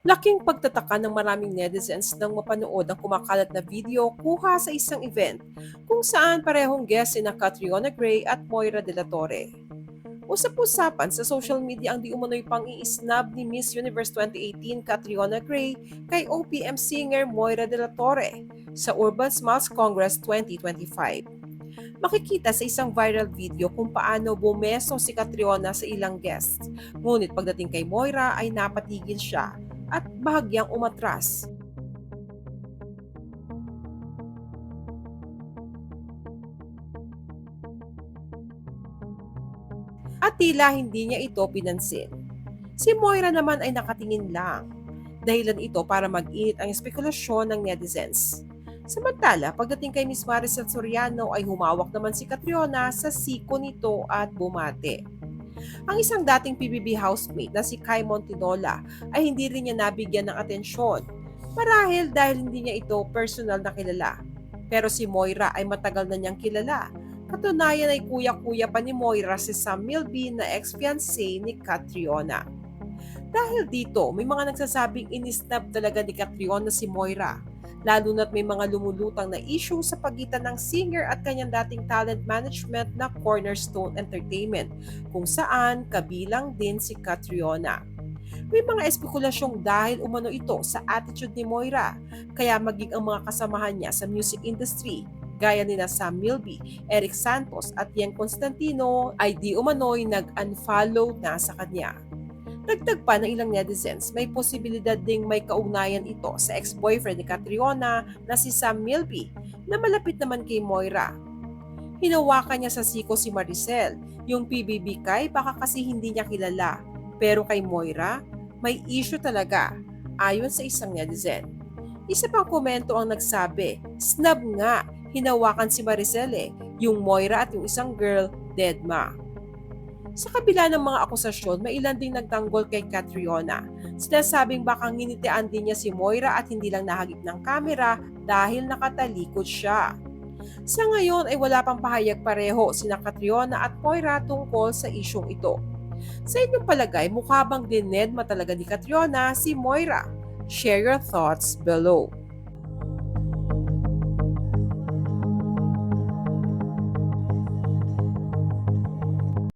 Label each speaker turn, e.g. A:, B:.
A: Laking pagtataka ng maraming netizens nang mapanood ang kumakalat na video kuha sa isang event kung saan parehong guest sina Catriona Gray at Moira de la Torre. Usap-usapan sa social media ang di umano'y pang-i-snub ni Miss Universe 2018 Catriona Gray kay OPM singer Moira de la Torre sa Urban Smiles Congress 2025. Makikita sa isang viral video kung paano bumeso si Catriona sa ilang guests. Ngunit pagdating kay Moira ay napatigil siya at bahagyang umatras. At tila hindi niya ito pinansin. Si Moira naman ay nakatingin lang. Dahilan ito para mag-init ang espekulasyon ng netizens. Samantala, pagdating kay Miss Maricel Soriano ay humawak naman si Catriona sa siko nito at bumate. Ang isang dating PBB housemate na si Kai Montinola ay hindi rin niya nabigyan ng atensyon. Marahil dahil hindi niya ito personal na kilala. Pero si Moira ay matagal na niyang kilala. Katunayan ay kuya-kuya pa ni Moira si Sam Milby na ex-fiancé ni Catriona. Dahil dito, may mga nagsasabing inisnab talaga ni Catriona si Moira lalo na't may mga lumulutang na issue sa pagitan ng singer at kanyang dating talent management na Cornerstone Entertainment, kung saan kabilang din si Catriona. May mga espekulasyong dahil umano ito sa attitude ni Moira, kaya maging ang mga kasamahan niya sa music industry gaya ni na Sam Milby, Eric Santos at Yang Constantino ay di umano'y nag-unfollow na sa kanya. Dagdag pa ng ilang netizens, may posibilidad ding may kaugnayan ito sa ex-boyfriend ni Catriona na si Sam Milby na malapit naman kay Moira. Hinawakan niya sa siko si Maricel, yung PBB kay baka kasi hindi niya kilala. Pero kay Moira, may issue talaga, ayon sa isang netizen. Isa pang komento ang nagsabi, snub nga, hinawakan si Maricel eh, yung Moira at yung isang girl, deadma. Sa kabila ng mga akusasyon, may ilan ding nagtanggol kay Catriona. Sinasabing baka nginitian din niya si Moira at hindi lang nahagip ng kamera dahil nakatalikod siya. Sa ngayon ay wala pang pahayag pareho sina Catriona at Moira tungkol sa isyong ito. Sa inyong palagay, mukha bang dinedma talaga ni Catriona si Moira? Share your thoughts below.